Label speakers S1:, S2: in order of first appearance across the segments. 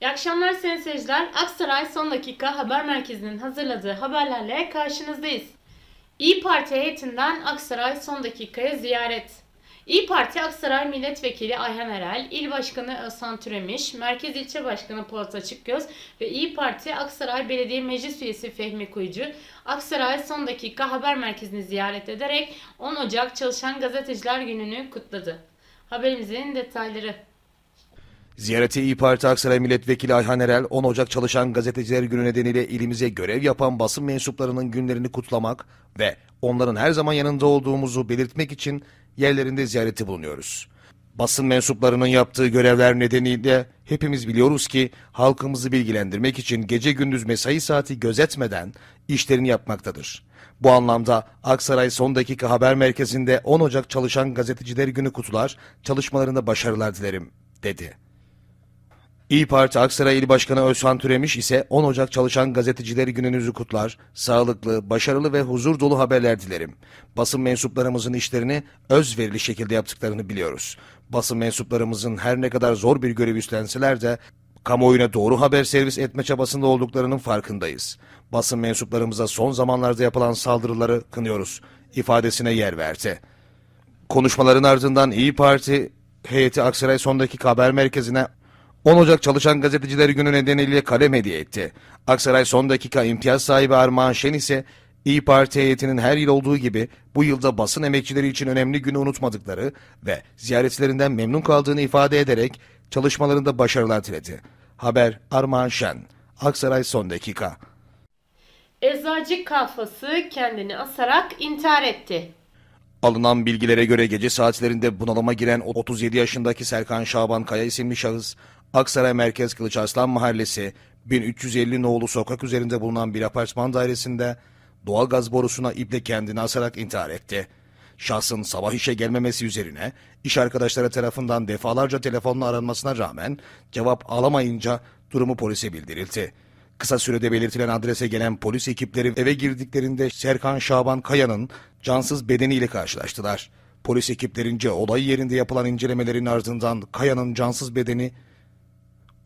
S1: İyi akşamlar sayın seyirciler. Aksaray Son Dakika Haber Merkezi'nin hazırladığı haberlerle karşınızdayız. İyi Parti heyetinden Aksaray Son Dakika'ya ziyaret. İyi Parti Aksaray Milletvekili Ayhan Erel, İl Başkanı Özhan Türemiş, Merkez İlçe Başkanı Polat Açıkgöz ve İyi Parti Aksaray Belediye Meclis Üyesi Fehmi Kuyucu, Aksaray Son Dakika Haber Merkezi'ni ziyaret ederek 10 Ocak Çalışan Gazeteciler Günü'nü kutladı. Haberimizin detayları.
S2: Ziyareti İyi Parti Aksaray Milletvekili Ayhan Erel, 10 Ocak Çalışan Gazeteciler Günü nedeniyle ilimize görev yapan basın mensuplarının günlerini kutlamak ve onların her zaman yanında olduğumuzu belirtmek için yerlerinde ziyareti bulunuyoruz. Basın mensuplarının yaptığı görevler nedeniyle hepimiz biliyoruz ki halkımızı bilgilendirmek için gece gündüz mesai saati gözetmeden işlerini yapmaktadır. Bu anlamda Aksaray Son Dakika Haber Merkezi'nde 10 Ocak Çalışan Gazeteciler Günü kutular, çalışmalarında başarılar dilerim, dedi. İyi Parti Aksaray İl Başkanı Özhan Türemiş ise 10 Ocak Çalışan Gazeteciler Gününüzü kutlar, sağlıklı, başarılı ve huzur dolu haberler dilerim. Basın mensuplarımızın işlerini özverili şekilde yaptıklarını biliyoruz. Basın mensuplarımızın her ne kadar zor bir görev üstlenseler de kamuoyuna doğru haber servis etme çabasında olduklarının farkındayız. Basın mensuplarımıza son zamanlarda yapılan saldırıları kınıyoruz ifadesine yer verdi. Konuşmaların ardından İyi Parti heyeti Aksaray Son Dakika Haber Merkezi'ne 10 Ocak Çalışan Gazeteciler Günü nedeniyle kalem hediye etti. Aksaray Son Dakika imtiyaz sahibi Armağan Şen ise İyi Parti heyetinin her yıl olduğu gibi bu yılda basın emekçileri için önemli günü unutmadıkları ve ziyaretlerinden memnun kaldığını ifade ederek çalışmalarında başarılar diledi. Haber Armağan Şen, Aksaray Son Dakika.
S1: Eczacı kafası kendini asarak intihar etti.
S2: Alınan bilgilere göre gece saatlerinde bunalıma giren 37 yaşındaki Serkan Şaban Kaya isimli şahıs, Aksaray Merkez Kılıçarslan Mahallesi 1350 nolu sokak üzerinde bulunan bir apartman dairesinde doğal gaz borusuna iple kendini asarak intihar etti. Şahsın sabah işe gelmemesi üzerine iş arkadaşları tarafından defalarca telefonla aranmasına rağmen cevap alamayınca durumu polise bildirildi. Kısa sürede belirtilen adrese gelen polis ekipleri eve girdiklerinde Serkan Şaban Kaya'nın cansız bedeniyle karşılaştılar. Polis ekiplerince olay yerinde yapılan incelemelerin ardından Kaya'nın cansız bedeni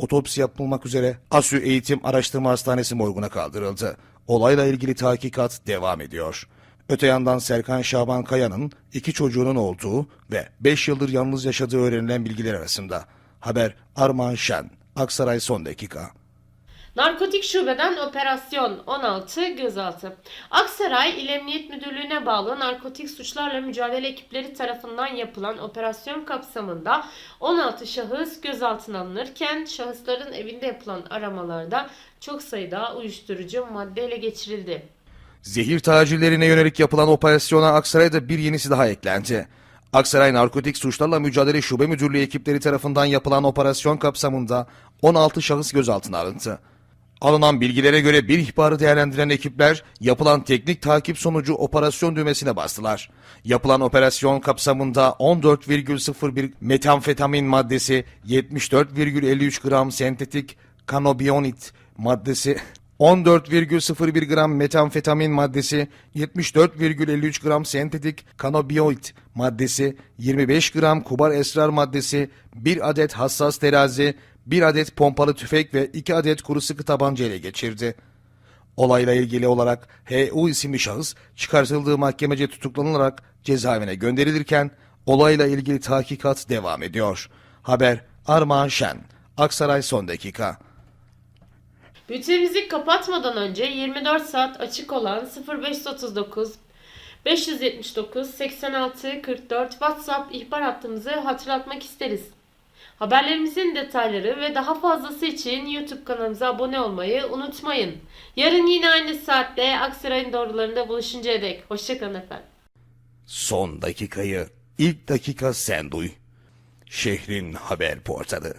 S2: otopsi yapılmak üzere ASÜ Eğitim Araştırma Hastanesi morguna kaldırıldı. Olayla ilgili tahkikat devam ediyor. Öte yandan Serkan Şaban Kaya'nın iki çocuğunun olduğu ve 5 yıldır yalnız yaşadığı öğrenilen bilgiler arasında. Haber Armağan Şen, Aksaray Son Dakika.
S1: Narkotik şubeden operasyon 16 gözaltı. Aksaray İl Emniyet Müdürlüğü'ne bağlı narkotik suçlarla mücadele ekipleri tarafından yapılan operasyon kapsamında 16 şahıs gözaltına alınırken şahısların evinde yapılan aramalarda çok sayıda uyuşturucu madde ele geçirildi.
S2: Zehir tacirlerine yönelik yapılan operasyona Aksaray'da bir yenisi daha eklendi. Aksaray Narkotik Suçlarla Mücadele Şube Müdürlüğü ekipleri tarafından yapılan operasyon kapsamında 16 şahıs gözaltına alındı. Alınan bilgilere göre bir ihbarı değerlendiren ekipler yapılan teknik takip sonucu operasyon düğmesine bastılar. Yapılan operasyon kapsamında 14,01 metamfetamin maddesi, 74,53 gram sentetik kanobionit maddesi, 14,01 gram metamfetamin maddesi, 74,53 gram sentetik kanabinoid maddesi, 25 gram kubar esrar maddesi, 1 adet hassas terazi, 1 adet pompalı tüfek ve 2 adet kuru sıkı tabanca ele geçirdi. Olayla ilgili olarak H.U. isimli şahıs çıkartıldığı mahkemece tutuklanılarak cezaevine gönderilirken olayla ilgili tahkikat devam ediyor. Haber Armağan Şen, Aksaray Son Dakika.
S1: Bültenimizi kapatmadan önce 24 saat açık olan 0539 579 86 44 WhatsApp ihbar hattımızı hatırlatmak isteriz. Haberlerimizin detayları ve daha fazlası için YouTube kanalımıza abone olmayı unutmayın. Yarın yine aynı saatte Aksaray'ın doğrularında buluşuncaya dek. Hoşçakalın efendim.
S2: Son dakikayı ilk dakika sen duy. Şehrin haber portalı.